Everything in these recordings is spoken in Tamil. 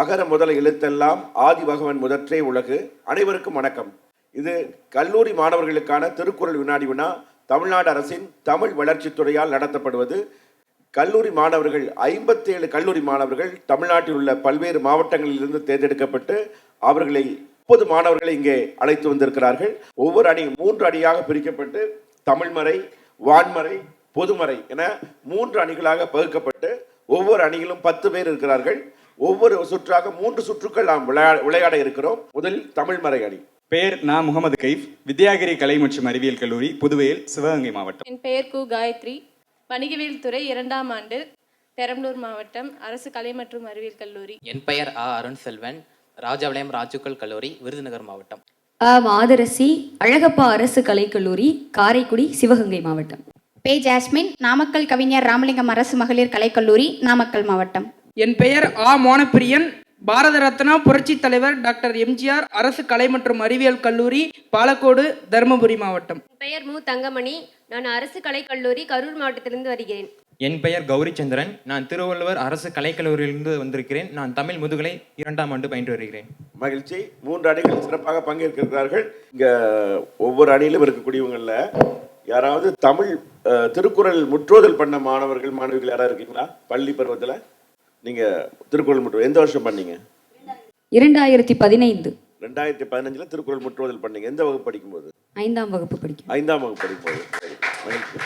அகர முதல எழுத்தெல்லாம் ஆதி பகவன் முதற்றே உலகு. அனைவருக்கும் வணக்கம். இது கல்லூரி மாணவர்களுக்கான திருக்குறள் வினாடி வினா. தமிழ்நாடு அரசின் தமிழ் வளர்ச்சித்துறையால் நடத்தப்படுவது. கல்லூரி மாணவர்கள் ஐம்பத்தேழு கல்லூரி மாணவர்கள் தமிழ்நாட்டில் உள்ள பல்வேறு மாவட்டங்களிலிருந்து தேர்ந்தெடுக்கப்பட்டு அவர்களை முப்பது மாணவர்களை இங்கே அழைத்து வந்திருக்கிறார்கள். ஒவ்வொரு அணி மூன்று அணியாக பிரிக்கப்பட்டு தமிழ்மறை வான்மறை பொதுமறை என மூன்று அணிகளாக பகுக்கப்பட்டு ஒவ்வொரு அணியிலும் பத்து பேர் இருக்கிறார்கள். ஒவ்வொரு சுற்றாக மூன்று சுற்றுக்கள் நாம் விளையாட விளையாட இருக்கிறோம். முதலில் தமிழ்மறை அணி. பெயர் நான் முகமது கைஃப் வித்யாகிரி கலை மற்றும் அறிவியல் கல்லூரி புதுவையில் சிவகங்கை மாவட்டம். என் பெயர் கு காயத்ரி. வணிகவியல் துறை இரண்டாம் ஆண்டு பெரம்பலூர் மாவட்டம் அரசு கலை மற்றும் அறிவியல் கல்லூரி. என் பெயர் ஆ. அருண் செல்வன் ராஜபாளையம் ராஜுக்கல் கல்லூரி விருதுநகர் மாவட்டம். அ மாதரசி அழகப்பா அரசு கலைக்கல்லூரி காரைக்குடி சிவகங்கை மாவட்டம். பே ஜாஸ்மின் நாமக்கல் கவிஞர் ராமலிங்கம் அரசு மகளிர் கலைக்கல்லூரி நாமக்கல் மாவட்டம். என் பெயர் ஆ. மோனப்பிரியன். பாரத ரத்னா புரட்சித் தலைவர் டாக்டர் எம்ஜிஆர் அரசு கலை மற்றும் அறிவியல் கல்லூரி பாலக்கோடு தருமபுரி மாவட்டம். பெயர் மு. தங்கமணி. நான் அரசு கலைக்கல்லூரி கரூர் மாவட்டத்திலிருந்து வருகிறேன். என் பெயர் கௌரிச்சந்திரன். நான் திருவள்ளுவர் அரசு கலைக்கல்லூரியிலிருந்து வந்திருக்கிறேன். நான் தமிழ் முதுகலை இரண்டாம் ஆண்டு பயின்று வருகிறேன். மகிழ்ச்சி. மூன்று அணிகள் சிறப்பாக பங்கேற்கிறார்கள் இங்க ஒவ்வொரு அணியிலும் இருக்கக்கூடியவங்கள்ல யாராவது தமிழ் திருக்குறள் முற்றோதல் பண்ண மாணவர்கள் மாணவிகள் யாராவது இருக்கீங்களா? பள்ளி பருவத்துல? நீங்க திருக்குறள் முற்றோதல் எந்த வருஷம் பண்ணீங்க? இரண்டாயிரத்தி பதினைந்து. ரெண்டாயிரத்தி பதினஞ்சுல திருக்குறள் முற்றோதல் பண்ணீங்க. எந்த வகுப்பு படிக்கும்போது? ஐந்தாம் வகுப்பு படிக்கும் ஐந்தாம் வகுப்பு படிக்கும்போது. மகிழ்ச்சி.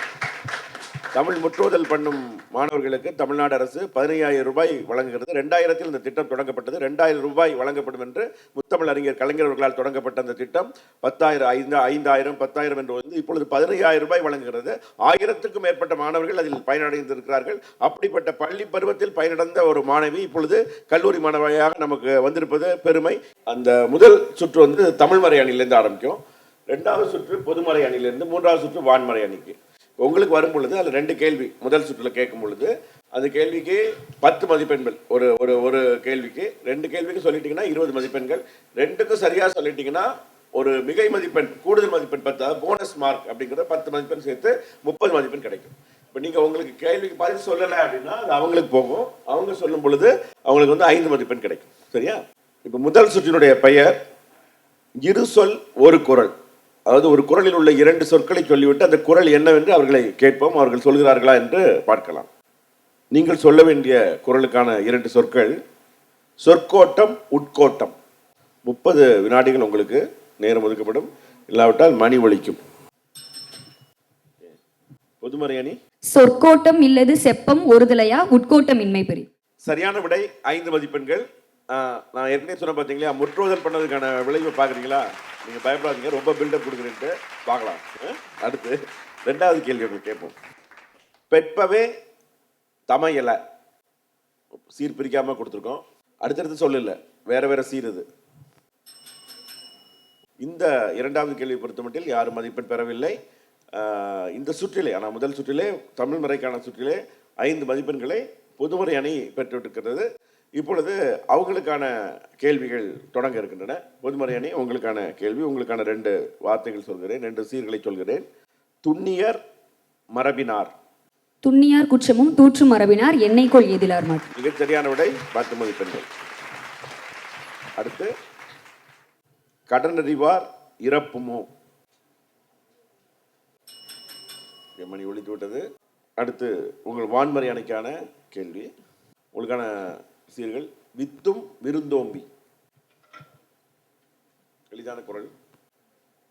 தமிழ் முற்றுதல் பண்ணும் மாணவர்களுக்கு தமிழ்நாடு அரசு பதினையாயிரம் ரூபாய் வழங்குகிறது. ரெண்டாயிரத்தில் இந்த திட்டம் தொடங்கப்பட்டது. ரெண்டாயிரம் ரூபாய் வழங்கப்படும் என்று முத்தமிழ் அறிஞர் கலைஞர்களால் தொடங்கப்பட்ட அந்த திட்டம். பத்தாயிரம் ஐந்து ஐந்தாயிரம் பத்தாயிரம் என்று வந்து இப்பொழுது பதினையாயிரம் ரூபாய் வழங்குகிறது. ஆயிரத்துக்கும் மேற்பட்ட மாணவர்கள் அதில் பயனடைந்திருக்கிறார்கள். அப்படிப்பட்ட பள்ளி பருவத்தில் பயனடைந்த ஒரு மாணவி இப்பொழுது கல்லூரி மாணவியாக நமக்கு வந்திருப்பது பெருமை. அந்த முதல் சுற்று வந்து தமிழ்மறை அணியிலேருந்து ஆரம்பிக்கும். ரெண்டாவது சுற்று பொதுமறை அணியிலிருந்து மூன்றாவது சுற்று வான்மறை அணிக்கு உங்களுக்கு வரும் பொழுது அதில் ரெண்டு கேள்வி முதல் சுற்றில் கேட்கும் பொழுது அந்த கேள்விக்கு பத்து மதிப்பெண்கள். ஒரு ஒரு ஒரு கேள்விக்கு ரெண்டு கேள்விக்கு சொல்லிட்டீங்கன்னா இருபது மதிப்பெண்கள். ரெண்டுக்கும் சரியாக சொல்லிட்டீங்கன்னா ஒரு மிகை மதிப்பெண் கூடுதல் மதிப்பெண் பத்து போனஸ் மார்க் அப்படிங்கிற பத்து மதிப்பெண் சேர்த்து முப்பது மதிப்பெண் கிடைக்கும். இப்போ நீங்கள் உங்களுக்கு கேள்விக்கு பதில் சொல்லலை அப்படின்னா அது அவங்களுக்கு போகும். அவங்க சொல்லும் பொழுது அவங்களுக்கு வந்து ஐந்து மதிப்பெண் கிடைக்கும். சரியா? இப்போ முதல் சுற்றினுடைய பெயர் இரு சொல் ஒரு குரல். அதாவது ஒரு குரலில் உள்ள இரண்டு சொற்களை சொல்லிவிட்டு அந்த குரல் என்னவென்று அவர்களை கேட்போம் அவர்கள் சொல்கிறார்களா என்று பார்க்கலாம். நீங்கள் சொல்ல வேண்டிய குரலுக்கான இரண்டு சொற்கள் சொற்கோட்டம் உட்கோட்டம். முப்பது வினாடிகள் உங்களுக்கு நேரம் ஒதுக்கப்படும். இல்லாவிட்டால் மணி ஒலிக்கும் பொதுமறை அணி சொற்கோட்டம் இல்லது செப்பம் ஒருதலையா உட்கோட்டம் இன்மை பெரி சரியான விடை ஐந்து மதிப்பெண்கள். நான் ஏற்கனவே சொன்ன பார்த்தீங்களா முற்றோதல் பண்ணதுக்கான விளைவு பார்க்குறீங்களா நீங்கள் பயப்படாதீங்க ரொம்ப பில்டப் கொடுக்குறேன்ட்டு பார்க்கலாம் அடுத்து ரெண்டாவது கேள்வி உங்களுக்கு கேட்போம். பெட்பவே தமையலை. சீர் பிரிக்காமல் கொடுத்துருக்கோம். அடுத்தடுத்து சொல்லல வேறு வேறு சீர் இது. இந்த இரண்டாவது கேள்வி பொறுத்தமட்டில் யாரும் மதிப்பெண் பெறவில்லை. இந்த சுற்றிலே ஆனால் முதல் சுற்றிலே தமிழ் முறைக்கான சுற்றிலே ஐந்து மதிப்பெண்களை பொதுமுறை அணி பெற்றுவிட்டிருக்கிறது. இப்பொழுது அவங்களுக்கான கேள்விகள் தொடங்க இருக்கின்றன. பொதுமறை அணி உங்களுக்கான கேள்வி உங்களுக்கான ரெண்டு வார்த்தைகள் சொல்கிறேன் ரெண்டு சீர்களை சொல்கிறேன். துண்ணியர் மரபினார். துண்ணியார் குற்றமும் தூற்று மரபினார் எண்ணெய்கோள் எதிலார் மாட்டு மிகச் சரியான விடை பத்து மதிப்பெண்கள் அடுத்து கடனறிவார் இறப்புமோ? மணி ஒழித்து விட்டது. அடுத்து உங்கள் வான்மறை அணைக்கான கேள்வி. உங்களுக்கான சீர்கள் வித்தும் விருந்தோம்பி. எளிதான குரல்.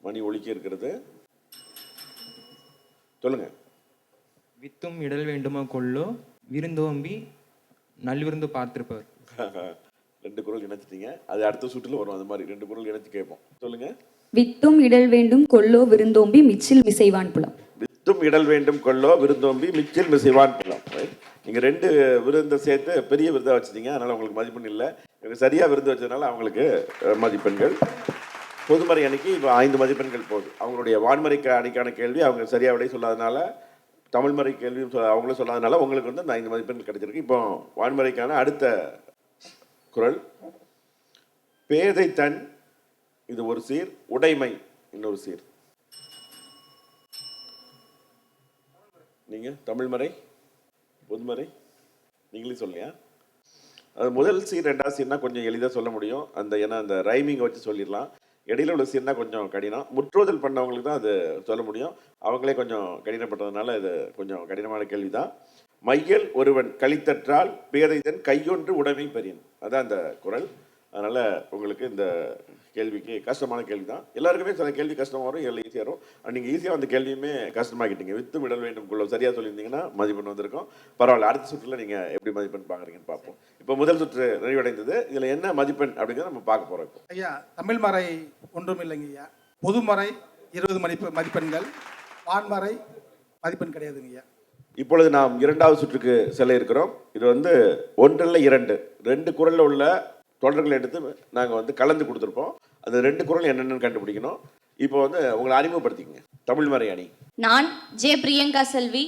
மணி ஒலிக்க இருக்கிறது. சொல்லுங்க. வித்தும் இடல் வேண்டுமா கொள்ளோ விருந்தோம்பி நல்விருந்து பார்த்திருப்பவர். ரெண்டு குரல் இணைச்சிட்டீங்க. அது அடுத்த சுற்றுல வரும். அது மாதிரி ரெண்டு குரல் இணைச்சு கேட்போம். சொல்லுங்க. வித்தும் இடல் வேண்டும் கொல்லோ விருந்தோம்பி மிச்சில் மிசைவான் புலம். வித்தும் இடல் வேண்டும் கொள்ளோ விருந்தோம்பி மிச்சில் மிசைவான் புலம். நீங்கள் ரெண்டு விருந்தை சேர்த்து பெரிய விருதாக வச்சிட்டீங்க. அதனால் உங்களுக்கு மதிப்பெண் இல்லை. இவங்க சரியாக விருந்து வச்சதுனால அவங்களுக்கு மதிப்பெண்கள். பொதுமறை அன்னைக்கு இப்போ ஐந்து மதிப்பெண்கள் போகுது அவங்களுடைய வான்மறை அன்னைக்கான அணிக்கான கேள்வி அவங்க சரியாக விடை சொல்லாதனால தமிழ்மறை கேள்வியும் சொல்ல- அவங்களும் சொல்லாதனால உங்களுக்கு வந்து அந்த ஐந்து மதிப்பெண்கள் கிடைச்சிருக்கு. இப்போ வான்மறைக்கான அடுத்த குரல். பேதை தன் இது ஒரு சீர். உடைமை இன்னொரு சீர். நீங்கள் தமிழ்மறை பொதுமறை நீங்களே சொல்லியா அது முதல் சீன் ரெண்டாவது சீன்னா கொஞ்சம் எளிதாக சொல்ல முடியும். அந்த ஏன்னா அந்த ரைமிங்கை வச்சு சொல்லிடலாம். இடையில உள்ள சீன்னா கொஞ்சம் கடினம். முற்றுதல் பண்ணவங்களுக்கு தான் அது சொல்ல முடியும். அவங்களே கொஞ்சம் கடினப்பட்டதுனால இது கொஞ்சம் கடினமான கேள்வி தான் மையல் ஒருவன் கழித்தற்றால் பேதைதன் கையொன்று உடைமை பெரியன் அதான் அந்த குரல். அதனால் உங்களுக்கு இந்த கேள்விக்கு கஷ்டமான கேள்வி தான் எல்லாருக்குமே சில கேள்வி கஷ்டமாக வரும் எல்லாம் ஈஸியாக வரும். நீங்கள் ஈஸியாக அந்த கேள்வியுமே கஷ்டமாக்கிட்டீங்க. வித்து விடல் வேண்டும் குள்ள சரியாக சொல்லியிருந்தீங்கன்னா மதிப்பெண் வந்திருக்கும். பரவாயில்ல அடுத்த சுற்றில் நீங்கள் எப்படி மதிப்பெண் பார்க்குறீங்கன்னு பார்ப்போம். இப்போ முதல் சுற்று நிறைவடைந்தது. இதில் என்ன மதிப்பெண் அப்படிங்கிறத நம்ம பார்க்க போகிறோம் இப்போ. ஐயா தமிழ் மறை ஒன்றும் இல்லைங்க ஐயா. பொதுமறை இருபது மதிப்பு மதிப்பெண்கள். வான்மறை மதிப்பெண் கிடையாதுங்க ஐயா. இப்பொழுது நாம் இரண்டாவது சுற்றுக்கு செல்ல இருக்கிறோம். இது வந்து ஒன்றில் இரண்டு. ரெண்டு குரலில் உள்ள தொடர்களை எடுத்து நாங்கள் வந்து கலந்து கொடுத்துருப்போம். அந்த ரெண்டு குரல் என்னென்னு கண்டுபிடிக்கணும். இப்போ வந்து உங்களை அறிமுகப்படுத்திக்கங்க. தமிழ் மறை அணி. நான் ஜே பிரியங்கா செல்வி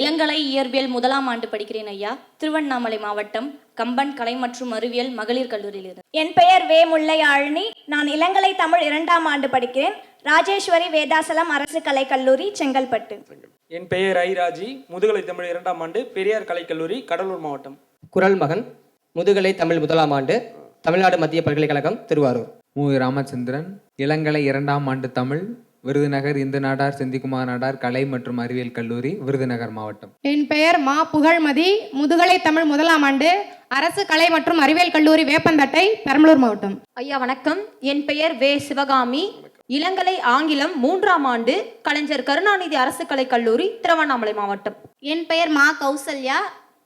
இளங்கலை இயற்பியல் முதலாம் ஆண்டு படிக்கிறேன் ஐயா. திருவண்ணாமலை மாவட்டம் கம்பன் கலை மற்றும் அறிவியல் மகளிர் கல்லூரியிலிருந்து. என் பெயர் வே முல்லையாழினி. நான் இளங்கலை தமிழ் இரண்டாம் ஆண்டு படிக்கிறேன். ராஜேஸ்வரி வேதாசலம் அரசு கலை கல்லூரி செங்கல்பட்டு. என் பெயர் ஐராஜி முதுகலை தமிழ் இரண்டாம் ஆண்டு பெரியார் கலைக்கல்லூரி கடலூர் மாவட்டம். குரல் மகன். முதுகலை தமிழ் முதலாம் ஆண்டு தமிழ்நாடு மத்திய பல்கலைக்கழகம் திருவாரூர். மு. ராமச்சந்திரன் இளங்கலை இரண்டாம் ஆண்டு தமிழ் விருதுநகர் இந்து நாடார் செந்திக்குமார் நாடார் கலை மற்றும் அறிவியல் கல்லூரி விருதுநகர் மாவட்டம். என் பெயர் மா புகழ்மதி. முதுகலை தமிழ் முதலாம் ஆண்டு அரசு கலை மற்றும் அறிவியல் கல்லூரி வேப்பந்தட்டை பெரம்பலூர் மாவட்டம். ஐயா வணக்கம். என் பெயர் வே. சிவகாமி. இளங்கலை ஆங்கிலம் மூன்றாம் ஆண்டு கலைஞர் கருணாநிதி அரசு கலை கல்லூரி திருவண்ணாமலை மாவட்டம். என் பெயர் மா கௌசல்யா.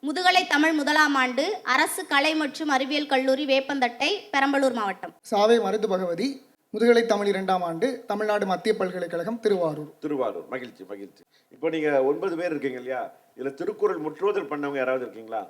முதுகலை தமிழ் முதலாம் ஆண்டு அரசு கலை மற்றும் அறிவியல் கல்லூரி வேப்பந்தட்டை பெரம்பலூர் மாவட்டம். சாவை மருது பகவதி முதுகலை தமிழ் இரண்டாம் ஆண்டு தமிழ்நாடு மத்திய பல்கலைக்கழகம் திருவாரூர். திருவாரூர். மகிழ்ச்சி மகிழ்ச்சி. இப்போ நீங்கள் ஒன்பது பேர் இருக்கீங்க இல்லையா? இதில் திருக்குறள் முற்றுவதல் பண்ணவங்க யாராவது இருக்கீங்களா?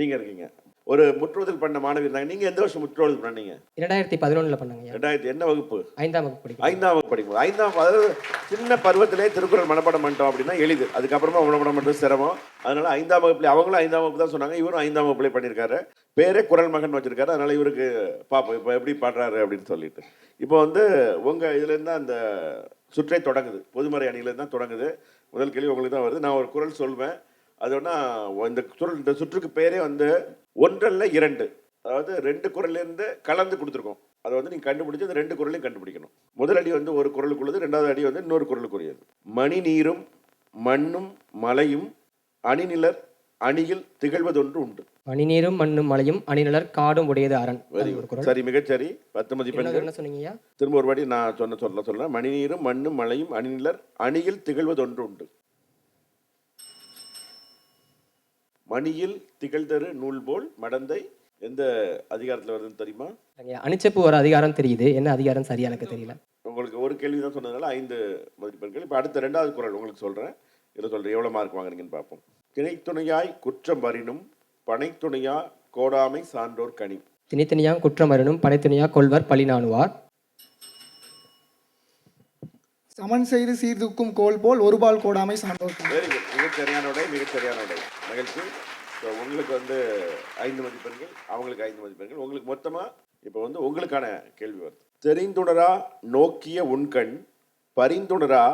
நீங்கள் இருக்கீங்க. ஒரு முற்றுவதல் பண்ண மாணவி இருந்தாங்க. நீங்கள் எந்த வருஷம் முற்றுவதல் பண்ணீங்க? இரண்டாயிரத்தி பதினொன்றில் பண்ணாங்க ரெண்டாயிரத்தி என்ன வகுப்பு? ஐந்தாம் வகுப்பு படிக்கிறேன். ஐந்தாம் வகுப்பு படிக்கும்போது. ஐந்தாம் அதாவது சின்ன பருவத்திலே திருக்குறள் மனப்பாடம் பண்ணிட்டோம் அப்படின்னா எளிது. அதுக்கப்புறமா மனப்பாடம் பண்ணுறது சிரமம். அதனால ஐந்தாம் வகுப்புல அவங்களும் ஐந்தாம் வகுப்பு தான் சொன்னாங்க. இவரும் ஐந்தாம் வகுப்புலேயே பண்ணியிருக்காரு. பேரே குரல் மகன் வச்சிருக்காரு. அதனால இவருக்கு பார்ப்போம் இப்போ எப்படி பாடுறாரு அப்படின்னு சொல்லிட்டு. இப்போ வந்து உங்கள் இதுலேருந்து தான் அந்த சுற்றே தொடங்குது. பொதுமறை அணியிலேருந்து தான் தொடங்குது. முதல் கேள்வி உங்களுக்கு தான் வருது. நான் ஒரு குரல் சொல்வேன். அதோடனா இந்த சுருள் இந்த சுற்றுக்கு பேரே வந்து ஒன்றல்ல இரண்டு. அதாவது ரெண்டு குரல்லேருந்து கலந்து கொடுத்துருக்கோம். அதை வந்து நீங்கள் கண்டுபிடிச்சு அந்த ரெண்டு குரலையும் கண்டுபிடிக்கணும். முதல் அடி வந்து ஒரு குரலுக்குள்ளது ரெண்டாவது அடி வந்து இன்னொரு குரலுக்குரியது. மணி நீரும் மண்ணும் மலையும் அணிநிலர் அணியில் திகழ்வதொன்று உண்டு. மணிநீரும் மண்ணும் மலையும் அணிநிலர் காடும் உடையது அரண். சரி மிகச்சரி பத்து மதிப்பெண்கள். என்ன சொன்னீங்கய்யா திரும்ப ஒரு வாட்டி நான் சொன்ன சொல்ல சொல்றேன். மணிநீரும் மண்ணும் மலையும் அணிநிலர் அணியில் திகழ்வதொன்று உண்டு. மணியில் திகழ்தரு நூல் போல் மடந்தை. எந்த அதிகாரத்தில் வருதுன்னு தெரியுமா? ஐயா, அணிச்சப்பு ஒரு அதிகாரம் தெரியுது. என்ன அதிகாரம் சரியா எனக்கு தெரியல. உங்களுக்கு ஒரு கேள்வி தான் சொன்னதுனால ஐந்து மதிப்பெண்கள். இப்போ அடுத்த ரெண்டாவது குரல் உங்களுக்கு சொல்கிறேன் இதில் சொல்கிறேன் எவ்வளோ மார்க் வாங்குறீங்கன்னு பார்ப்போம். திணைத்துணையாய் குற்றம் வரினும் பனைத்துணையா கோடாமை சான்றோர் கனி. திணித்தனியா குற்றம் வரணும் படைத்துணையா கொள்வர் பழி நாணுவார். சமன் செய்து சீர்தூக்கும் கோல் போல் ஒருபால் கோடாமை சான்றோர் வெரி குட் மிகச் சரியான உடை மிகச் சரியான உடை. மகிழ்ச்சி. ஸோ உங்களுக்கு வந்து ஐந்து மதிப்பெண்கள் அவங்களுக்கு ஐந்து மதிப்பெண்கள். உங்களுக்கு மொத்தமாக இப்போ வந்து உங்களுக்கான கேள்வி வருது. தெரிந்துணரா நோக்கிய உண்கண் பரிந்துணரா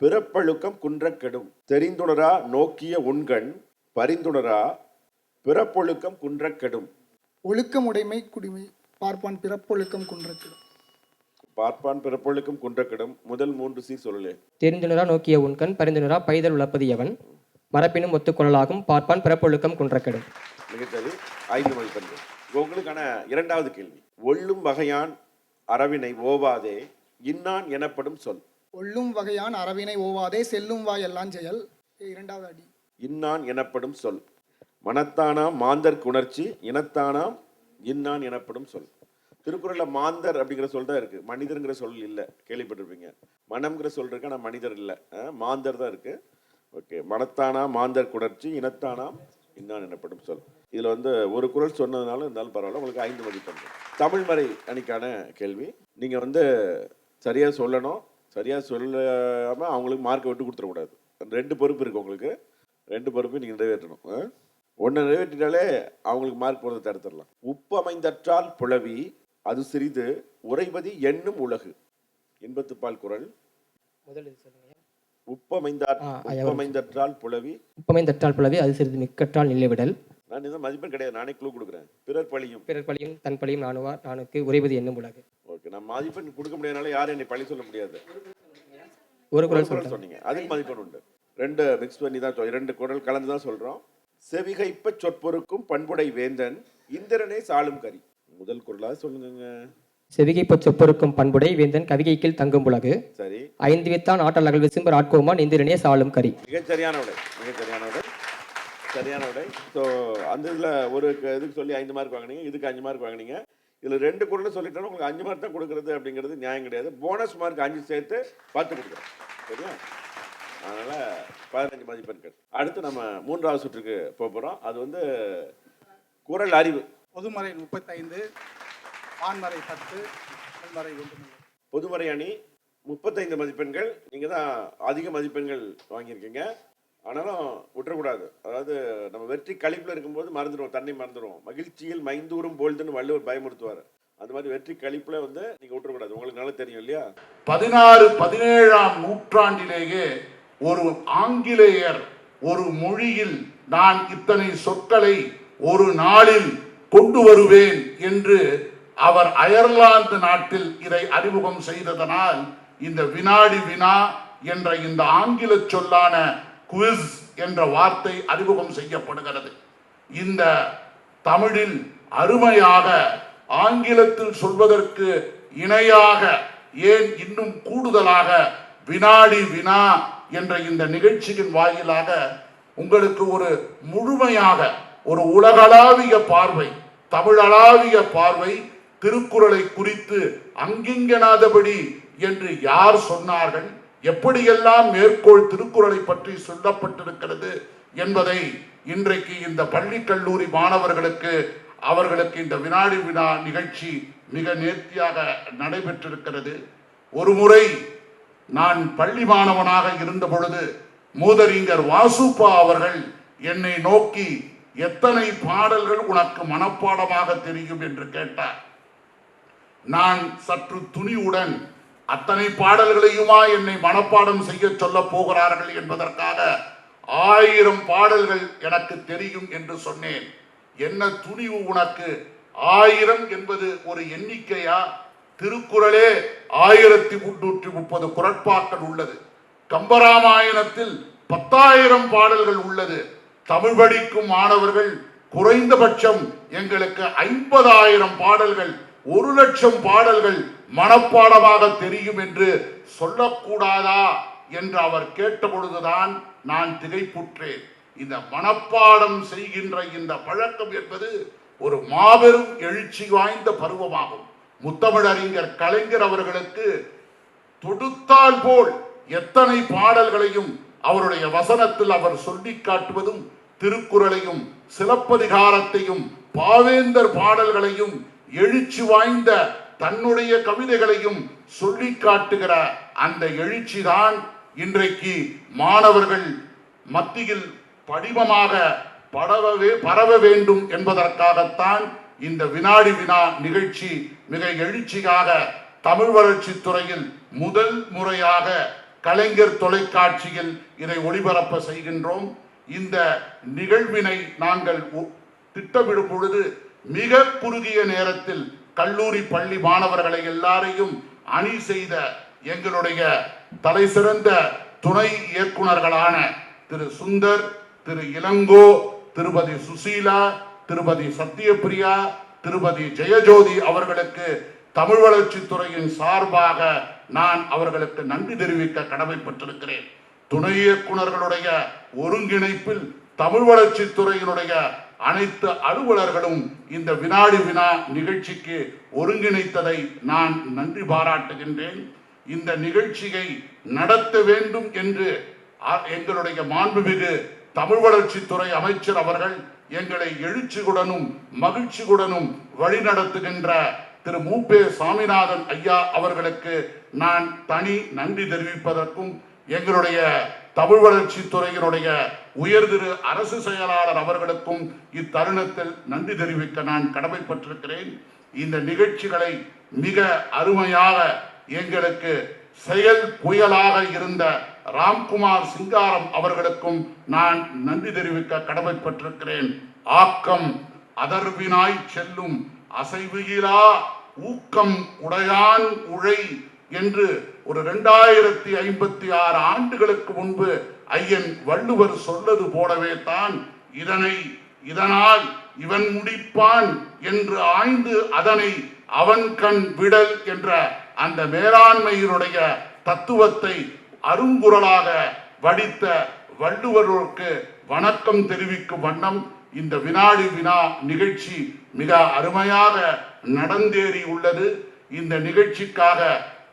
பிறப்பழுக்கம் குன்றக்கெடும். தெரிந்துணரா நோக்கிய உண்கண் பரிந்துணரா பிறப்பொழுக்கம் குன்றக்கெடும். ஒழுக்கம் உடைமை குடிமை பார்ப்பான் பிறப்பொழுக்கம் குன்றக்கிடும். பார்ப்பான் பிறப்பொழுக்கம் குன்றக்கெடும். முதல் மூன்று சி சொல்லலே. தெரிந்துணரா நோக்கிய உண்கண் பரிந்துணரா பைதல் உழப்பது எவன்? மரப்பினும் ஒத்துக்கொள்ளலாகும் பார்ப்பான் பிறப்பொழுக்கம் குன்றக்கெடும். மிகச்சரி ஐந்து மதிப்பெண்கள் உங்களுக்கான இரண்டாவது கேள்வி. ஒள்ளும் வகையான் அரவினை ஓவாதே இன்னான் எனப்படும் சொல். ஒள்ளும் வகையான் அரவினை ஓவாதே செல்லும் வா எல்லாம் செயல். இரண்டாவது அடி. இன்னான் எனப்படும் சொல். மனத்தானாம் மாந்தர் உணர்ச்சி இனத்தானாம் இன்னான் எனப்படும் சொல். திருக்குறள்ல மாந்தர் அப்படிங்கிற சொல் தான் இருக்கு. மனிதர்ங்கிற சொல் இல்லை. கேள்விப்பட்டிருப்பீங்க. மனம்ங்கிற சொல் இருக்கு ஆனால் மனிதர் இல்லை. மாந்தர் தான் இருக்கு. ஓகே. மனத்தானா மாந்தர் குணர்ச்சி இனத்தானாம் இன்னான் எனப்படும் சொல். இதில் வந்து ஒரு குறள் சொன்னதுனால இருந்தாலும் பரவாயில்ல. உங்களுக்கு ஐந்து மதிப்பெண் தமிழ் மறை அணிக்கான கேள்வி. நீங்கள் வந்து சரியாக சொல்லணும். சரியாக சொல்லாமல் அவங்களுக்கு மார்க்கை விட்டு கொடுத்துடக்கூடாது. ரெண்டு பொறுப்பு இருக்குது உங்களுக்கு. ரெண்டு பொறுப்பையும் நீங்கள் நிறைவேற்றணும். ஒன்று நிறைவேற்றிட்டாலே அவங்களுக்கு மார்க் போகிறத தடுத்துடலாம். உப்பு அமைந்தற்றால் புலவி அது சிறிது உறைவது எண்ணும் உலகு. குரல். சொல்லுங்க. உப்பமைந்தாற் ஆ, ஐயா, உப்பமைந்தற்றால் புலவி. உப்பமை தற்றால் புலவி அது சிறிது மிக்கற்றால் நிலைவிடல். நான் இந்த மதிப்பெண் கிடையாது நானே க்ளூ கொடுக்குறேன். பிறர் பழியும். பிறர் பழியும் தன் பழியும் நானுவார் நானுக்கு உறைவது என்னும் உலகு. ஓகே நான் மதிப்பெண் கொடுக்க முடியாதனால யாரும் என்னை பழி சொல்ல முடியாது. ஒரு குரல் குரல் சொன்னீங்க. அதுக்கு மதிப்பெண் உண்டு. ரெண்டு மிக்ஸ் பண்ணி தான் சொல் ரெண்டு குரல் கலந்து தான் சொல்றோம். செவிகைப்ப சொற்பொருக்கும் பண்புடை வேந்தன் இந்திரனே சாளும் கரி. முதல் குரலா சொல்லுங்க செவிகைப்ப சொப்பொருக்கும் பண்புடை வேந்தன் கவிகைக்கில் தங்கும் உலகு. சரி. ஐந்து வித்தான் ஆற்றல் அகல் விசும்பர் ஆட்கோமான் இந்திரனே சாலும் கரி. மிகச் சரியான விடை மிகச் சரியான விடை சரியான விடை ஸோ அந்த இதில் ஒரு இதுக்கு சொல்லி ஐந்து மார்க் வாங்குனீங்க இதுக்கு அஞ்சு மார்க் வாங்குனீங்க. இதில் ரெண்டு குரல் சொல்லிட்டோன்னா உங்களுக்கு அஞ்சு மார்க் தான் கொடுக்குறது அப்படிங்கிறது நியாயம் கிடையாது. போனஸ் மார்க் அஞ்சு சேர்த்து பத்து கொடுக்குறோம் சரியா? அதனால் பதினஞ்சு மதிப்பெண்கள். அடுத்து நம்ம மூன்றாவது சுற்றுக்கு போக போகிறோம் அது வந்து குரல் அறிவு. பொதுமறை முப்பத்தைந்து வான்மறை பத்து நெல்மறை ஒன்றுமில்லை பொதுமறை அணி முப்பத்தைந்து மதிப்பெண்கள் நீங்கள் தான் அதிக மதிப்பெண்கள் வாங்கியிருக்கீங்க. ஆனாலும் விட்டுறக்கூடாது. அதாவது நம்ம வெற்றி கழிப்பில் இருக்கும்போது மறந்துடுவோம் தண்ணி மறந்துடுவோம். மகிழ்ச்சியில் மைந்தூரும் போல்துன்னு வள்ளுவர் பயமுறுத்துவார். அந்த மாதிரி வெற்றி கழிப்பில் வந்து நீங்கள் விட்டுறக்கூடாது. உங்களுக்கு நல்லா தெரியும் இல்லையா? பதினாறு பதினேழாம் நூற்றாண்டிலேயே ஒரு ஆங்கிலேயர் ஒரு மொழியில் நான் இத்தனை சொற்களை ஒரு நாளில் கொண்டு வருவேன் என்று அவர் அயர்லாந்து நாட்டில் இதை அறிமுகம் செய்ததனால் இந்த வினாடி வினா என்ற இந்த ஆங்கில சொல்லான குவிஸ் என்ற வார்த்தை அறிமுகம் செய்யப்படுகிறது. இந்த தமிழில் அருமையாக ஆங்கிலத்தில் சொல்வதற்கு இணையாக ஏன் இன்னும் கூடுதலாக வினாடி வினா என்ற இந்த நிகழ்ச்சியின் வாயிலாக உங்களுக்கு ஒரு முழுமையாக ஒரு உலகளாவிய பார்வை தமிழளாவிய பார்வை திருக்குறளை குறித்து அங்கிங்கனாதபடி என்று யார் சொன்னார்கள்? எப்படியெல்லாம் மேற்கோள் திருக்குறளை பற்றி சொல்லப்பட்டிருக்கிறது என்பதை இன்றைக்கு இந்த பள்ளி கல்லூரி மாணவர்களுக்கு அவர்களுக்கு இந்த வினாடி வினா நிகழ்ச்சி மிக நேர்த்தியாக நடைபெற்றிருக்கிறது. ஒரு முறை நான் பள்ளி மாணவனாக இருந்த பொழுது மூதறிஞர் வாசுப்பா அவர்கள் என்னை நோக்கி எத்தனை பாடல்கள் உனக்கு மனப்பாடமாக தெரியும் என்று கேட்டார். நான் சற்று துணிவுடன் அத்தனை பாடல்களையுமா என்னை மனப்பாடம் செய்ய சொல்ல போகிறார்கள் என்பதற்காக ஆயிரம் பாடல்கள் எனக்கு தெரியும் என்று சொன்னேன். என்ன துணிவு உனக்கு? ஆயிரம் என்பது ஒரு எண்ணிக்கையா? திருக்குறளே ஆயிரத்தி முன்னூற்றி முப்பது குரட்பாக்கள் உள்ளது. கம்பராமாயணத்தில் பத்தாயிரம் பாடல்கள் உள்ளது. தமிழ் படிக்கும் மாணவர்கள் குறைந்தபட்சம் எங்களுக்கு ஐம்பதாயிரம் பாடல்கள் ஒரு லட்சம் பாடல்கள் மனப்பாடமாக தெரியும் என்று சொல்லக்கூடாதா என்று அவர் கேட்டபொழுதுதான் நான் திகைப்புற்றேன். இந்த மனப்பாடம் செய்கின்ற இந்த பழக்கம் என்பது ஒரு மாபெரும் எழுச்சி வாய்ந்த பருவமாகும். முத்தமிழறிஞர் கலைஞர் அவர்களுக்கு தொடுத்தால் போல் எத்தனை பாடல்களையும் அவருடைய வசனத்தில் அவர் சொல்லி காட்டுவதும் திருக்குறளையும் சிலப்பதிகாரத்தையும் பாவேந்தர் பாடல்களையும் எழுச்சி வாய்ந்த தன்னுடைய கவிதைகளையும் சொல்லி காட்டுகிற அந்த எழுச்சிதான் இன்றைக்கு மாணவர்கள் மத்தியில் படிமமாக படவே பரவ வேண்டும் என்பதற்காகத்தான் இந்த வினாடி வினா நிகழ்ச்சி மிக எழுச்சியாக தமிழ் வளர்ச்சி துறையில் முதல் முறையாக கலைஞர் தொலைக்காட்சியில் இதை ஒளிபரப்ப செய்கின்றோம். இந்த நிகழ்வினை நாங்கள் திட்டமிடும் பொழுது மிக குறுகிய நேரத்தில் கல்லூரி பள்ளி மாணவர்களை எல்லாரையும் அணி செய்த எங்களுடைய தலைசிறந்த துணை இயக்குனர்களான திரு சுந்தர் திரு இளங்கோ திருமதி சுசீலா திருமதி சத்யபிரியா திருமதி ஜெயஜோதி அவர்களுக்கு தமிழ் வளர்ச்சித்துறையின் சார்பாக நான் அவர்களுக்கு நன்றி தெரிவிக்க கடமைப்பட்டிருக்கிறேன். துணை இயக்குனர்களுடைய ஒருங்கிணைப்பில் தமிழ் வளர்ச்சித் துறையினுடைய அனைத்து அலுவலர்களும் இந்த வினாடி வினா நிகழ்ச்சிக்கு ஒருங்கிணைத்ததை நான் நன்றி பாராட்டுகின்றேன். இந்த நிகழ்ச்சியை நடத்த வேண்டும் என்று அ- எங்களுடைய மாண்புமிகு தமிழ் வளர்ச்சித்துறை அமைச்சர் அவர்கள் எங்களை எழுச்சியுடனும் மகிழ்ச்சியுடனும் வழிநடத்துகின்ற திரு மூப்பே சாமிநாதன் ஐயா அவர்களுக்கு நான் தனி நன்றி தெரிவிப்பதற்கும் எங்களுடைய தமிழ் வளர்ச்சி துறையினுடைய உயர் திரு அரசு செயலாளர் அவர்களுக்கும் இத்தருணத்தில் நன்றி தெரிவிக்க நான் கடமைப்பட்டிருக்கிறேன். இந்த நிகழ்ச்சிகளை மிக அருமையாக எங்களுக்கு செயல் புயலாக இருந்த ராம்குமார் சிங்காரம் அவர்களுக்கும் நான் நன்றி தெரிவிக்க கடமைப்பட்டிருக்கிறேன். ஆக்கம் அதர்வினாய் செல்லும் அசைவுகிறா ஊக்கம் உடையான் உழை என்று ஒரு ரெண்டாயிரத்தி ஐம்பத்தி ஆறு ஆண்டுகளுக்கு முன்பு ஐயன் வள்ளுவர் சொன்னது போலவே தான் இதனை இதனால் இவன் முடிப்பான் என்று ஆய்ந்து அதனை அவன் கண் விடல் என்ற அந்த மேலாண்மையினுடைய தத்துவத்தை அருங்குரலாக வடித்த வள்ளுவருக்கு வணக்கம் தெரிவிக்கும் வண்ணம் இந்த வினாடி வினா நிகழ்ச்சி மிக அருமையாக நடந்தேறி உள்ளது. இந்த நிகழ்ச்சிக்காக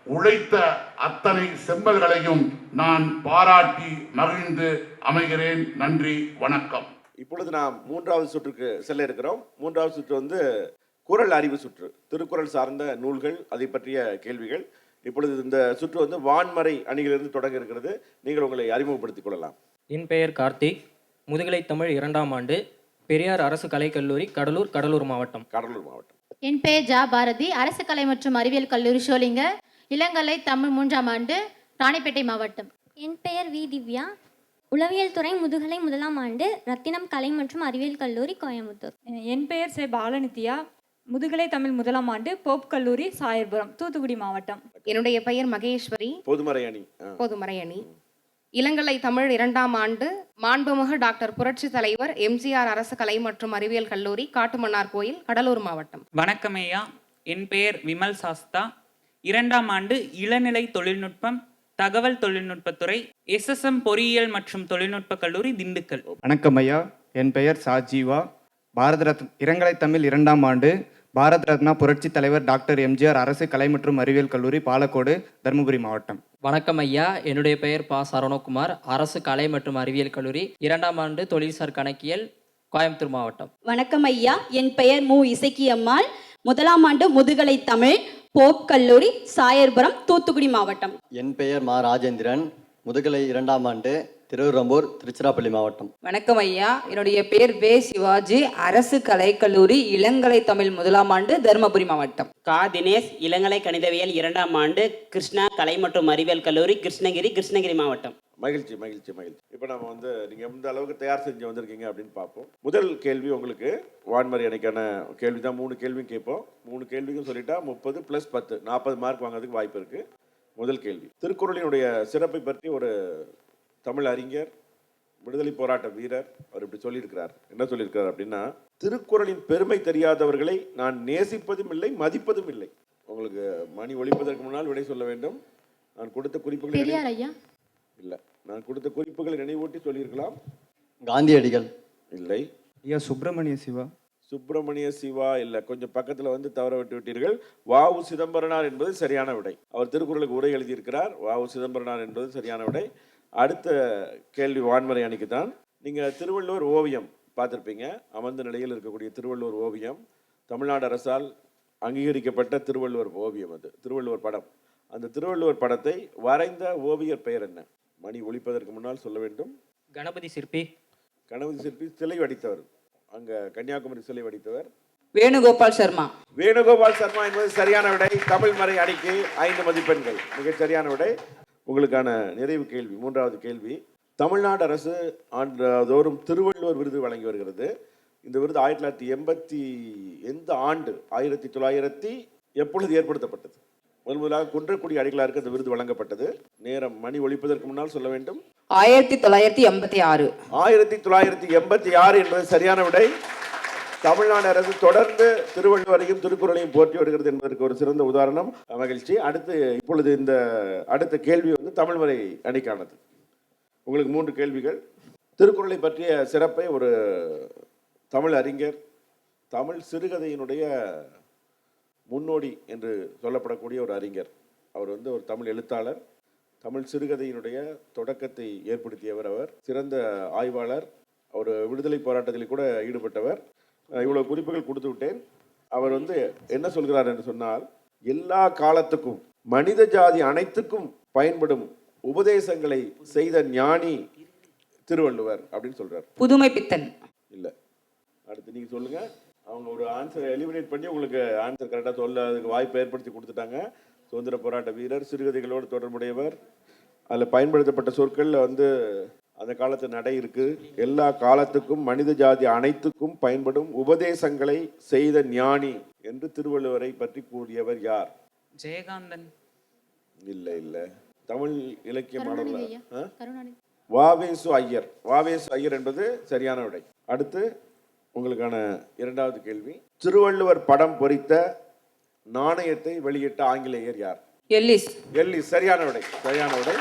உழைத்த அத்தனை செம்மல்களையும் நான் பாராட்டி மகிழ்ந்து அமைகிறேன். நன்றி வணக்கம். இப்பொழுது நாம் மூன்றாவது சுற்றுக்கு செல்ல இருக்கிறோம். மூன்றாவது சுற்று வந்து குறள் அறிவு சுற்று. திருக்குறள் சார்ந்த நூல்கள் அதை பற்றிய கேள்விகள். இப்பொழுது இந்த சுற்று வந்து வான்மறை அணியிலிருந்து தொடங்க இருக்கிறது. நீங்கள் உங்களை அறிமுகப்படுத்திக் கொள்ளலாம். என் பெயர் கார்த்திக் முதுகலை தமிழ் இரண்டாம் ஆண்டு பெரியார் அரசு கலைக்கல்லூரி கடலூர் கடலூர் மாவட்டம். கடலூர் மாவட்டம். என் பெயர் ஜா பாரதி. அரசு கலை மற்றும் அறிவியல் கல்லூரி ஷோலிங்க. இளங்கலை தமிழ் மூன்றாம் ஆண்டு ராணிப்பேட்டை மாவட்டம். என் பெயர் வி. திவ்யா. உளவியல் துறை முதுகலை முதலாம் ஆண்டு ரத்தினம் கலை மற்றும் அறிவியல் கல்லூரி கோயம்புத்தூர். என் பெயர் சே. பாலநித்யா. முதுகலை தமிழ் முதலாம் ஆண்டு போப் கல்லூரி சாயர்புரம் தூத்துக்குடி மாவட்டம். என்னுடைய பெயர் மகேஸ்வரி. பொதுமறை அணி ஆ. பொதுமறை அணி இளங்கலை தமிழ் இரண்டாம் ஆண்டு மாண்புமிகு டாக்டர் புரட்சி தலைவர் எம்ஜிஆர் அரசு கலை மற்றும் அறிவியல் கல்லூரி காட்டுமன்னார் கோயில் கடலூர் மாவட்டம். வணக்கம் ஐயா. என் பெயர் விமல் சாஸ்தா. இரண்டாம் ஆண்டு இளநிலை தொழில்நுட்பம் தகவல் தொழில்நுட்பத்துறை எஸ்எஸ்எம் பொறியியல் மற்றும் தொழில்நுட்ப கல்லூரி திண்டுக்கல். வணக்கம் ஐயா. என் பெயர் சாஜீவா. பாரத ரத் இளங்கலை தமிழ் இரண்டாம் ஆண்டு. பாரத் ரத்னா புரட்சி தலைவர் டாக்டர் எம்ஜிஆர் அரசு கலை மற்றும் அறிவியல் கல்லூரி பாலக்கோடு தருமபுரி மாவட்டம். வணக்கம் ஐயா. என்னுடைய பெயர் பா. சரவணகுமார். அரசு கலை மற்றும் அறிவியல் கல்லூரி இரண்டாம் ஆண்டு தொழில்சார் கணக்கியல் கோயம்புத்தூர் மாவட்டம். வணக்கம் ஐயா. என் பெயர் மு. இசக்கியம்மாள். முதலாம் ஆண்டு முதுகலை தமிழ். போப் கல்லூரி சாயர்புரம் தூத்துக்குடி மாவட்டம். என் பெயர் மா ராஜேந்திரன். முதுகலை இரண்டாம் ஆண்டு திருவரம்பூர் திருச்சிராப்பள்ளி மாவட்டம். வணக்கம் ஐயா. என்னுடைய பெயர் வே. சிவாஜி. அரசு கலைக்கல்லூரி இளங்கலை தமிழ் முதலாம் ஆண்டு தருமபுரி மாவட்டம். கா. தினேஷ் இளங்கலை கணிதவியல் இரண்டாம் ஆண்டு கிருஷ்ணா கலை மற்றும் அறிவியல் கல்லூரி கிருஷ்ணகிரி கிருஷ்ணகிரி மாவட்டம். மகிழ்ச்சி மகிழ்ச்சி மகிழ்ச்சி. இப்போ நம்ம வந்து நீங்கள் எந்த அளவுக்கு தயார் செஞ்சு வந்திருக்கீங்க அப்படின்னு பார்ப்போம். முதல் கேள்வி உங்களுக்கு வான்மறை அணைக்கான கேள்வி தான். மூணு கேள்வியும் கேட்போம். மூணு கேள்விக்கும் சொல்லிட்டா முப்பது ப்ளஸ் பத்து நாற்பது மார்க் வாங்குறதுக்கு வாய்ப்பு இருக்குது முதல் கேள்வி. திருக்குறளினுடைய சிறப்பை பற்றி ஒரு தமிழ் அறிஞர் விடுதலை போராட்ட வீரர் அவர் இப்படி சொல்லியிருக்கிறார். என்ன சொல்லியிருக்கிறார் அப்படின்னா திருக்குறளின் பெருமை தெரியாதவர்களை நான் நேசிப்பதும் இல்லை மதிப்பதும் இல்லை. உங்களுக்கு மணி ஒழிப்பதற்கு முன்னால் விடை சொல்ல வேண்டும். நான் கொடுத்த குறிப்புகளை இல்லை. நான் கொடுத்த குறிப்புகளை நினைவூட்டி சொல்லியிருக்கலாம். காந்தியடிகள். இல்லை. ஐயா சுப்பிரமணிய சிவா. சுப்பிரமணிய சிவா இல்லை. கொஞ்சம் பக்கத்தில் வந்து தவற விட்டு விட்டீர்கள். வாவு சிதம்பரனார் என்பது சரியான விடை. அவர் திருக்குறளுக்கு உரை எழுதியிருக்கிறார். வாவு சிதம்பரனார் என்பது சரியான விடை. அடுத்த கேள்வி வான்மறை அணிக்கு தான். நீங்கள் திருவள்ளுவர் ஓவியம் பார்த்துருப்பீங்க. அமர்ந்த நிலையில் இருக்கக்கூடிய திருவள்ளுவர் ஓவியம். தமிழ்நாடு அரசால் அங்கீகரிக்கப்பட்ட திருவள்ளுவர் ஓவியம் அது. திருவள்ளுவர் படம். அந்த திருவள்ளுவர் படத்தை வரைந்த ஓவியர் பெயர் என்ன? மணி ஒழிப்பதற்கு முன்னால் சொல்ல வேண்டும். கணபதி சிற்பி. கணபதி சிற்பி சிலை வடித்தவர். அங்க கன்னியாகுமரி சிலை வடித்தவர். வேணுகோபால் சர்மா. வேணுகோபால் சர்மா என்பது சரியான விடை. தமிழ் மறை அணிக்கு ஐந்து மதிப்பெண்கள். மிகச் சரியான விடை. உங்களுக்கான நிறைவு கேள்வி மூன்றாவது கேள்வி. தமிழ்நாடு அரசு ஆண்டுதோறும் திருவள்ளுவர் விருது வழங்கி வருகிறது. இந்த விருது ஆயிரத்தி தொள்ளாயிரத்தி எண்பத்தி எந்த ஆண்டு ஆயிரத்தி தொள்ளாயிரத்தி எப்பொழுது ஏற்படுத்தப்பட்டது? முதல் முதலாக குன்றக்குடி அடிகளாருக்கு அந்த விருது வழங்கப்பட்டது. நேரம் மணி ஒழிப்பதற்கு முன்னால் சொல்ல வேண்டும். ஆயிரத்தி தொள்ளாயிரத்தி எண்பத்தி ஆறு. ஆயிரத்தி தொள்ளாயிரத்தி எண்பத்தி ஆறு என்பது சரியான விடை. தமிழ்நாடு அரசு தொடர்ந்து திருவள்ளுவரையும் திருக்குறளையும் போற்றி வருகிறது என்பதற்கு ஒரு சிறந்த உதாரணம். மகிழ்ச்சி. அடுத்து இப்பொழுது இந்த அடுத்த கேள்வி வந்து தமிழ்மறை அணிக்கானது. உங்களுக்கு மூன்று கேள்விகள். திருக்குறளை பற்றிய சிறப்பை ஒரு தமிழ் அறிஞர் தமிழ் சிறுகதையினுடைய முன்னோடி என்று சொல்லப்படக்கூடிய ஒரு அறிஞர். அவர் வந்து ஒரு தமிழ் எழுத்தாளர் தமிழ் சிறுகதையினுடைய தொடக்கத்தை ஏற்படுத்தியவர் அவர் சிறந்த ஆய்வாளர் ஒரு விடுதலை போராட்டத்தில் கூட ஈடுபட்டவர். அஹ் இவ்வளவு குறிப்புகள் கொடுத்து விட்டேன். அவர் வந்து என்ன சொல்கிறார் என்று சொன்னால் எல்லா காலத்துக்கும் மனித ஜாதி அனைத்துக்கும் பயன்படும் உபதேசங்களை செய்த ஞானி திருவள்ளுவர் அப்படின்னு சொல்றார். புதுமை பித்தன் இல்லை. அடுத்து நீங்கள் சொல்லுங்கள் அவங்க ஒரு ஆன்சரை எலிமினேட் பண்ணி உங்களுக்கு ஆன்சர் கரெக்டாக சொல்ல அதுக்கு வாய்ப்பை ஏற்படுத்தி கொடுத்துட்டாங்க. சுதந்திர போராட்ட வீரர் சிறுகதைகளோடு தொடர்புடையவர். அதில் பயன்படுத்தப்பட்ட சொற்களில் வந்து அந்த காலத்து நடை இருக்கு. எல்லா காலத்துக்கும் மனித ஜாதி அனைத்துக்கும் பயன்படும் உபதேசங்களை செய்த ஞானி என்று திருவள்ளுவரை பற்றி கூறியவர் யார்? ஜெயகாந்தன். இல்லை இல்லை. தமிழ் இலக்கிய மாணவர்கள் வாவேசு ஐயர். வாவேசு ஐயர் என்பது சரியான விடை. அடுத்து உங்களுக்கான இரண்டாவது கேள்வி. திருவள்ளுவர் படம் பொறித்த நாணயத்தை வெளியிட்ட ஆங்கிலேயர் யார்? எல்லிஸ். எல்லி சரியான விடை சரியான விடை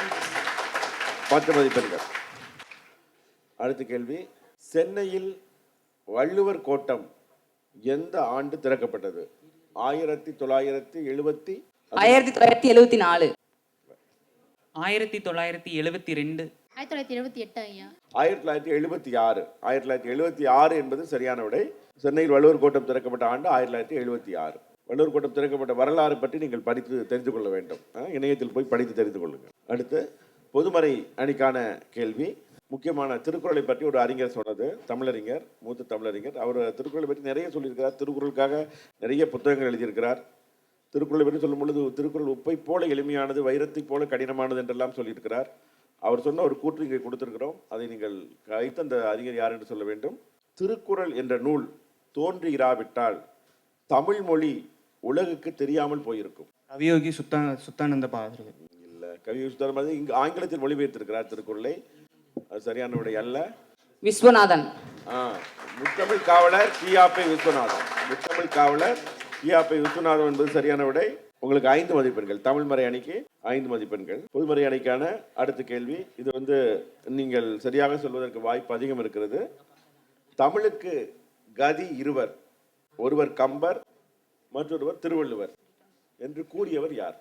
பத்து மதிப்பெண்கள். அடுத்த கேள்வி. சென்னையில் வள்ளுவர் கோட்டம் எந்த ஆண்டு திறக்கப்பட்டது? ஆயிரத்தி தொள்ளாயிரத்தி எழுபத்தி ஆயிரத்தி தொள்ளாயிரத்தி எழுவத்தி நாலு. ஆயிரத்தி தொள்ளாயிரத்தி எழுவத்தி ரெண்டு. ஆயிரத்தி தொள்ளாயிரத்தி எழுபத்தி எட்டு ஐயா. ஆயிரத்தி தொள்ளாயிரத்தி எழுபத்தி ஆறு. ஆயிரத்தி தொள்ளாயிரத்தி எழுபத்தி ஆறு என்பது சரியான விடை. சென்னையில் வள்ளுவர் கோட்டம் திறக்கப்பட்ட ஆண்டு ஆயிரத்தி தொள்ளாயிரத்தி எழுபத்தி ஆறு. வள்ளுவர் கோட்டம் திறக்கப்பட்ட வரலாறு பற்றி நீங்கள் படித்து தெரிந்து கொள்ள வேண்டும். இணையத்தில் போய் படித்து தெரிந்து கொள்ளுங்கள். அடுத்து பொதுமறை அணிக்கான கேள்வி. முக்கியமான திருக்குறளை பற்றி ஒரு அறிஞர் சொன்னது. தமிழறிஞர் மூத்த தமிழறிஞர். அவர் திருக்குறளை பற்றி நிறைய சொல்லியிருக்கிறார். திருக்குறளுக்காக நிறைய புத்தகங்கள் எழுதியிருக்கிறார். திருக்குறளை பற்றி சொல்லும் பொழுது திருக்குறள் உப்பை போல எளிமையானது வைரத்தை போல கடினமானது என்றெல்லாம் சொல்லியிருக்கிறார். அவர் சொன்ன ஒரு கூற்று இங்கே கொடுத்திருக்கிறோம். அதை நீங்கள் கைத்து அந்த அறிஞர் யார் என்று சொல்ல வேண்டும். திருக்குறள் என்ற நூல் தோன்றி இராவிட்டால் தமிழ் மொழி உலகுக்கு தெரியாமல் போயிருக்கும். கவியோகி சுத்தா சுத்தானந்த பாரதி. இல்லை கவி சுத்தர் மாதிரி இங்கு ஆங்கிலத்தில் மொழிபெயர்த்திருக்கிறார் திருக்குறளை. அது சரியான விடை அல்ல. விஸ்வநாதன். ஆ, முத்தமிழ் காவலர் கியாப்பை விஸ்வநாதன். முத்தமிழ் காவலர் கியாப்பை விஸ்வநாதன் என்பது சரியான விடை உங்களுக்கு ஐந்து மதிப்பெண்கள். தமிழ் மறை அணிக்கு ஐந்து மதிப்பெண்கள். பொதுமறை அணிக்கான அடுத்த கேள்வி இது வந்து நீங்கள் சரியாக சொல்வதற்கு வாய்ப்பு அதிகம் இருக்கிறது. தமிழுக்கு கதி இருவர். ஒருவர் கம்பர் மற்றொருவர் திருவள்ளுவர் என்று கூறியவர் யார்?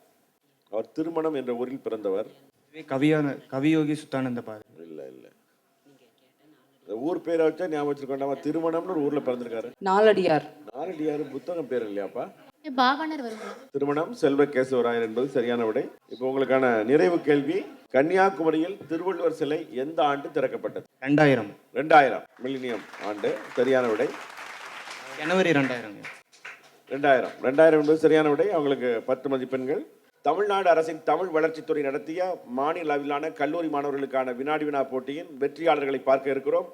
அவர் திருமணம் என்ற ஊரில் பிறந்தவர். கவியான கவியோகி சுத்தானந்த பாரதி. இல்லை இல்லை. ஊர் பேரை வச்சா ஞாபகம் திருமணம்னு ஒரு ஊர்ல பிறந்திருக்காரு. நாலடியார். நாலடியார் புத்தகம் பேர் இல்லையாப்பா? திருமணம் செல்வ கேசவராயர் என்பது சரியான விடை. இப்போ உங்களுக்கான நிறைவு கேள்வி கன்னியாகுமரியில் திருவள்ளுவர் சிலை எந்த ஆண்டு திறக்கப்பட்டது? ரெண்டாயிரம். ரெண்டாயிரம். மில்லினியம் ஆண்டு சரியான விடை. ஜனவரி ரெண்டாயிரம் ரெண்டாயிரம். ரெண்டாயிரம் என்பது சரியான விடை. அவங்களுக்கு பத்து மதிப்பெண்கள் தமிழ்நாடு அரசின் தமிழ் வளர்ச்சித்துறை நடத்திய மாநில அளவிலான கல்லூரி மாணவர்களுக்கான வினாடி வினா போட்டியின் வெற்றியாளர்களை பார்க்க இருக்கிறோம்.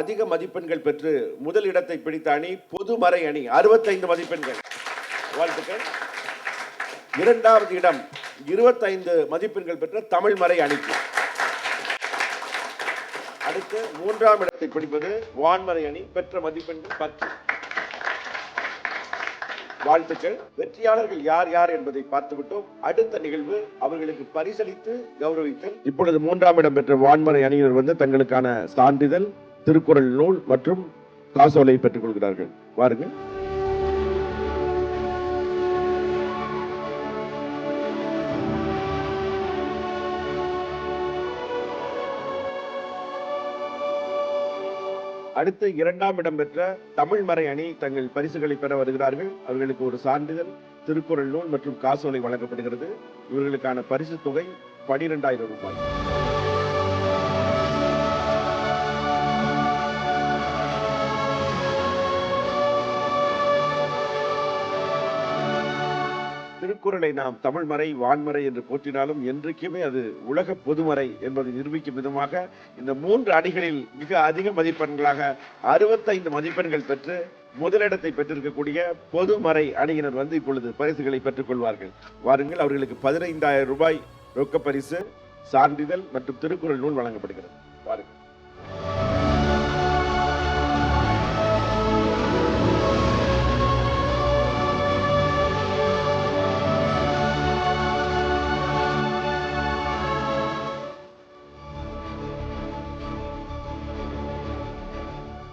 அதிக மதிப்பெண்கள் பெற்று முதல் இடத்தை பிடித்த அணி பொதுமறை அணி அறுபத்தைந்து மதிப்பெண்கள். வாழ்த்துக்கள். இரண்டாவது இடம் இருபத்தைந்து மதிப்பெண்கள் பெற்ற தமிழ் மறை அணிக்கு. அடுத்து மூன்றாம் இடத்தை பிடிப்பது வான்மறை அணி பெற்ற மதிப்பெண்கள் பத்து. வாழ்த்துக்கள். வெற்றியாளர்கள் யார் யார் என்பதை பார்த்துவிட்டோம். அடுத்த நிகழ்வு அவர்களுக்கு பரிசளித்து கௌரவித்தல். இப்பொழுது மூன்றாம் இடம் பெற்ற வான்மறை அணியினர் வந்து தங்களுக்கான சான்றிதழ் திருக்குறள் நூல் மற்றும் காசோலை பெற்றுக் கொள்கிறார்கள். வாருங்கள். அடுத்து இரண்டாம் இடம் பெற்ற தமிழ் மறை அணி தங்கள் பரிசுகளை பெற வருகிறார்கள். அவர்களுக்கு ஒரு சான்றிதழ் திருக்குறள் நூல் மற்றும் காசோலை வழங்கப்படுகிறது. இவர்களுக்கான பரிசு தொகை பனிரெண்டாயிரம் ரூபாய். திருக்குறளை நாம் தமிழ் மறை வான்மறை என்று போற்றினாலும் என்றைக்குமே அது உலக பொதுமறை என்பதை நிரூபிக்கும் விதமாக இந்த மூன்று அணிகளில் மிக அதிக மதிப்பெண்களாக அறுபத்தைந்து மதிப்பெண்கள் பெற்று முதலிடத்தை பெற்றிருக்கக்கூடிய பொதுமறை அணியினர் வந்து இப்பொழுது பரிசுகளை பெற்றுக் கொள்வார்கள் வாருங்கள் அவர்களுக்கு பதினைந்தாயிரம் ரூபாய் ரொக்க பரிசு சான்றிதழ் மற்றும் திருக்குறள் நூல் வழங்கப்படுகிறது.